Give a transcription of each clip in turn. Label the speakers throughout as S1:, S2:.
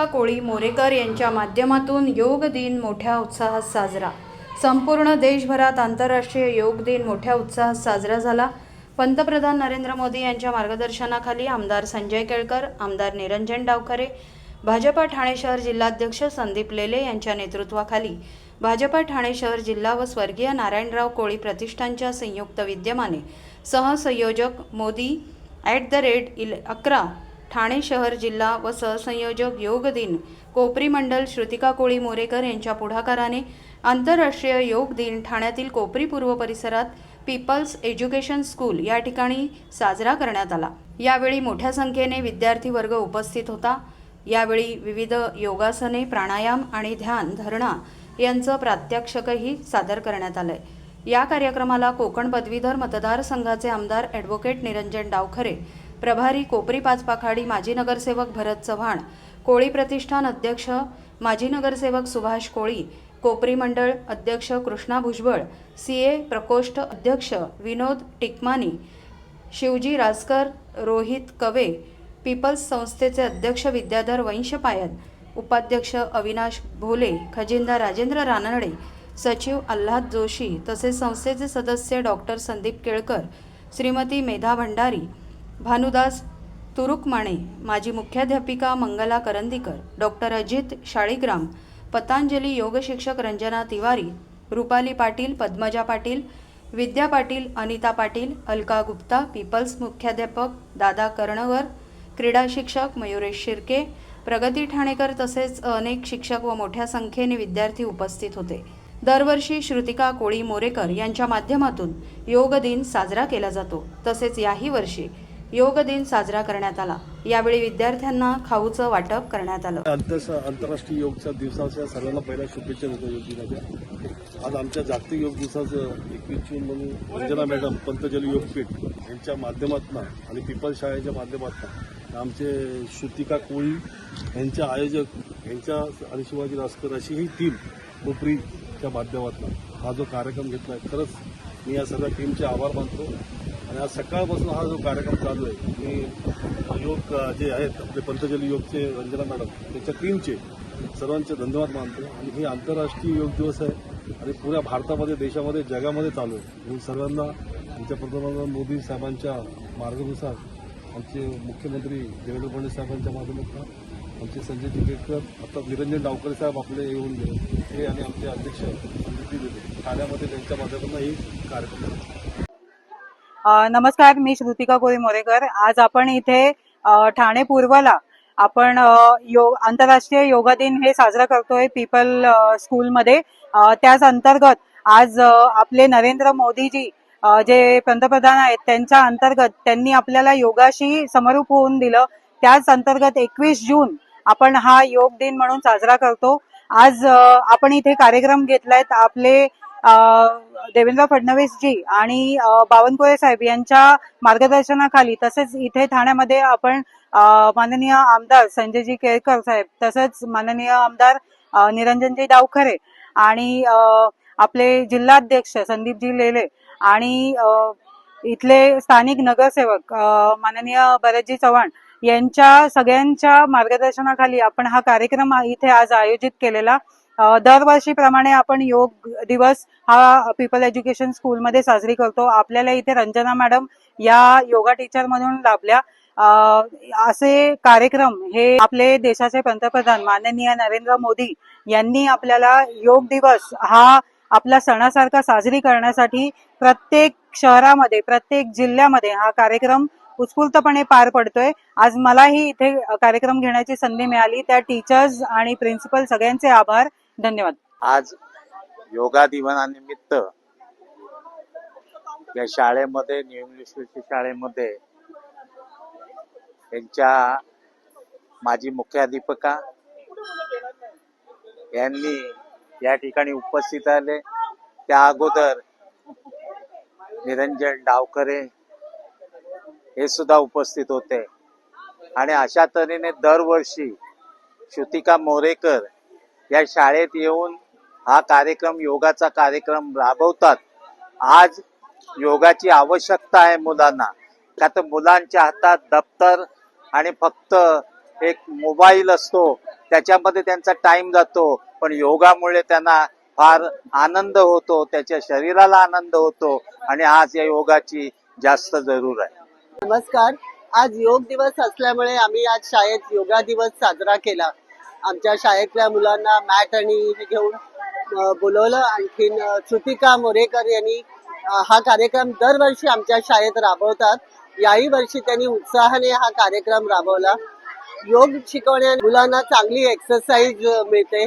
S1: श्रुतिका कोळी मोरेकर यांच्या माध्यमातून योग दिन मोठ्या उत्साहात साजरा. संपूर्ण देशभरात आंतरराष्ट्रीय योग दिन मोठ्या उत्साहात साजरा झाला. पंतप्रधान नरेंद्र मोदी यांच्या मार्गदर्शनाखाली आमदार संजय केळकर आमदार निरंजन डावखरे भाजपा ठाणे शहर जिल्हाध्यक्ष संदीप लेले यांच्या नेतृत्वाखाली भाजपा ठाणे शहर जिल्हा व स्वर्गीय नारायणराव कोळी प्रतिष्ठानच्या संयुक्त विद्यमाने सहसंयोजक मोदी ॲट द रेट इल अकरा ठाणे शहर जिल्हा व सहसंयोजक योग दिन कोपरी मंडल श्रुतिका कोळी मोरेकर यांच्या पुढाकाराने आंतरराष्ट्रीय योग दिन ठाण्यातील कोपरी पूर्व परिसरात पीपल्स एज्युकेशन स्कूल या ठिकाणी साजरा करण्यात आला. यावेळी मोठ्या संख्येने विद्यार्थी वर्ग उपस्थित होता. यावेळी विविध योगासने प्राणायाम आणि ध्यान धरणा यांचं प्रात्यक्षिकही सादर करण्यात आलंय. या कार्यक्रमाला कोकण पदवीधर मतदारसंघाचे आमदार ॲडव्होकेट निरंजन डावखरे प्रभारी कोपरी पाचपाखाडी माजी नगरसेवक भरत चव्हाण कोळी प्रतिष्ठान अध्यक्ष माजी नगरसेवक सुभाष कोळी कोपरी मंडळ अध्यक्ष कृष्णा भुजबळ सी ए प्रकोष्ठ अध्यक्ष विनोद टिकमानी शिवजी रासकर रोहित कवे पीपल्स संस्थेचे अध्यक्ष विद्याधर वंशपायन उपाध्यक्ष अविनाश भोले खजिनदार राजेंद्र रानडे सचिव आल्हाद जोशी तसेच संस्थेचे सदस्य डॉक्टर संदीप केळकर श्रीमती मेधा भंडारी भानुदास तुरुकमाणे माजी मुख्याध्यापिका मंगला करंदीकर डॉक्टर अजित शाळीग्राम पतंजली योग शिक्षक रंजना तिवारी रुपाली पाटील पद्मजा पाटील विद्या पाटील अनिता पाटील अलका गुप्ता पीपल्स मुख्याध्यापक दादा कर्णवर क्रीडा शिक्षक मयुरेश शिर्के प्रगती ठाणेकर तसेच अनेक शिक्षक व मोठ्या संख्येने विद्यार्थी उपस्थित होते. दरवर्षी श्रुतिका कोळी मोरेकर यांच्या माध्यमातून योग दिन साजरा केला जातो. तसेच याही वर्षी योग दिन साजरा करण्यात आला. यावेळी विद्यार्थ्यांना खाऊचं वाटप करण्यात आलं.
S2: आंतरराष्ट्रीय योगच्या दिवसाच्या सर्वांना पहिल्या शुभेच्छा देतो योग दिनाच्या. आज आमच्या जागतिक योग दिवसाचं एकवीस जून म्हणून रंजना मॅडम पंतजल योगपीठ यांच्या माध्यमातून आणि पीपल शाळेच्या माध्यमातून आमचे श्रुतिका कोळी यांच्या आयोजक यांच्या आणि शिवाजी रासकर अशी ही टीम कोपरीच्या माध्यमातून हा जो कार्यक्रम घेतला आहे खरंच मी या सगळ्या टीमचे आभार मानतो. आणि आज सकाळपासून हा जो कार्यक्रम चालू आहे मी योग जे आहेत आपले पंतजली योगचे रंजना मॅडम त्यांच्या टीमचे सर्वांचे धन्यवाद मानतो. आणि हे आंतरराष्ट्रीय योग दिवस आहे आणि पुऱ्या भारतामध्ये देशामध्ये जगामध्ये चालू आहे. मी सर्वांना आमच्या पंतप्रधान मोदी साहेबांच्या मार्गानुसार आमचे मुख्यमंत्री देवेंद्र फडणवीस साहेबांच्या माध्यमातून आमचे संजय केळकर आता निरंजन डावकर साहेब आपले येऊन गेले. हे आणि आमचे अध्यक्ष संजय दिले ठाण्यामध्ये त्यांच्या माध्यमातून ही कार्यक्रम
S3: नमस्कार मी श्रुतिका गोरी मोरेकर आज आपण इथे ठाणे पूर्वला आपण योग आंतरराष्ट्रीय योगा दिन हे साजरा करतोय पीपल स्कूलमध्ये. त्याच अंतर्गत आज आपले नरेंद्र मोदीजी जे पंतप्रधान आहेत त्यांच्या अंतर्गत त्यांनी आपल्याला योगाशी समरूप होऊन दिलं. त्याच अंतर्गत एकवीस जून आपण हा योग दिन म्हणून साजरा करतो. आज आपण इथे कार्यक्रम घेतलायत आपले देवेंद्र फडणवीस जी आणि बावनकुळे साहेब यांच्या मार्गदर्शनाखाली तसेच इथे ठाण्यामध्ये आपण माननीय आमदार संजयजी केळकर साहेब तसेच माननीय आमदार निरंजनजी डावखरे आणि आपले जिल्हाध्यक्ष संदीपजी लेले आणि इथले स्थानिक नगरसेवक माननीय भरतजी चव्हाण यांच्या सगळ्यांच्या मार्गदर्शनाखाली आपण हा कार्यक्रम इथे आज आयोजित केलेला. दरवर्षीप्रमाणे आपण योग दिवस हा पीपल एज्युकेशन स्कूलमध्ये साजरी करतो. आपल्याला इथे रंजना मॅडम या योगा टीचर म्हणून लाभल्या. असे कार्यक्रम हे आपले देशाचे पंतप्रधान माननीय नरेंद्र मोदी यांनी आपल्याला योग दिवस हा आपला सणासारखा साजरी करण्यासाठी प्रत्येक शहरामध्ये प्रत्येक जिल्ह्यामध्ये हा कार्यक्रम उत्स्फूर्तपणे पार पडतोय. आज मलाही इथे कार्यक्रम घेण्याची संधी मिळाली. त्या टीचर्स आणि प्रिन्सिपल सगळ्यांचे आभार. धन्यवाद.
S4: आज योगा दिवसानिमित्त या शाळेमध्ये न्यू इंग्लिश शाळेमध्ये त्यांच्या माजी मुख्याध्यापिका यांनी या ठिकाणी उपस्थित आले. त्या अगोदर निरंजन डावकरे हे सुद्धा उपस्थित होते. आणि अशा तऱ्हेने दरवर्षी श्रुतिका मोरेकर या शाळेत येऊन हा कार्यक्रम योगाचा कार्यक्रम राबवतात. आज योगाची आवश्यकता आहे मुलांना. का तर मुलांच्या हातात दप्तर आणि फक्त एक मोबाईल असतो त्याच्यामध्ये त्यांचा टाइम जातो. पण योगामुळे त्यांना फार आनंद होतो त्याच्या शरीराला आनंद होतो आणि आज या योगाची जास्त जरूर आहे.
S5: नमस्कार. आज योग दिवस असल्यामुळे आम्ही आज शाळेत योगा दिवस साजरा केला. आमच्या शाळेतल्या मुलांना मॅट आणि हे घेऊन बोलवलं. आणखीन श्रुतिका मोरेकर यांनी हा कार्यक्रम दरवर्षी आमच्या शाळेत राबवतात. याही वर्षी त्यांनी उत्साहाने हा कार्यक्रम राबवला. योग शिकवण्याने मुलांना चांगली एक्सरसाइज मिळते.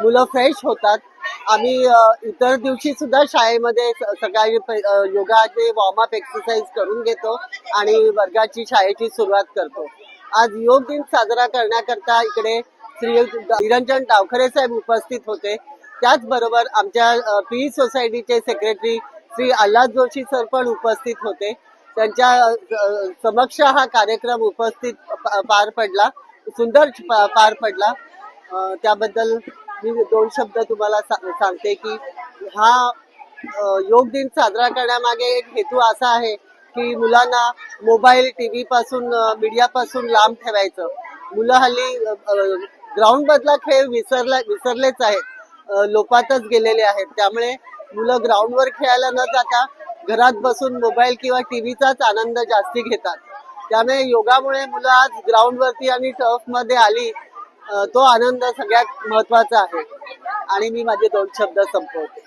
S5: मुलं फ्रेश होतात. आम्ही इतर दिवशी सुद्धा शाळेमध्ये सकाळी योगाचे वॉर्मअप एक्सरसाइज करून घेतो आणि वर्गाची शाळेची सुरुवात करतो. आज योग दिन साजरा करण्याकरता इकडे श्री निरंजन डावखरे साहेब उपस्थित होते. त्याचबरोबर आमच्या पी सोसायटीचे सेक्रेटरी श्री आल्हाद जोशी सर पण उपस्थित होते. त्यांच्या समक्ष हा कार्यक्रम उपस्थित पार पडला. सुंदर पार पडला. त्याबद्दल मी दोन शब्द तुम्हाला सांगते की हा योग दिन साजरा करण्यामागे एक हेतू असा आहे की मुलांना मोबाईल टीव्ही पासून मीडिया पासून लांब ठेवायचं. मुलं हल्ली ग्राउंड मधला खेळ विसरला विसरलेच आहेत. लोपातच गेलेले आहेत. त्यामुळे मुलं ग्राउंडवर खेळायला न जाता घरात बसून मोबाईल किंवा टीव्हीचाच आनंद जास्ती घेतात. त्यामुळे योगामुळे मुलं आज ग्राउंडवरती आणि टर्फमध्ये आली तो आनंद सगळ्यात महत्त्वाचा आहे. आणि मी माझे दोन शब्द संपवते.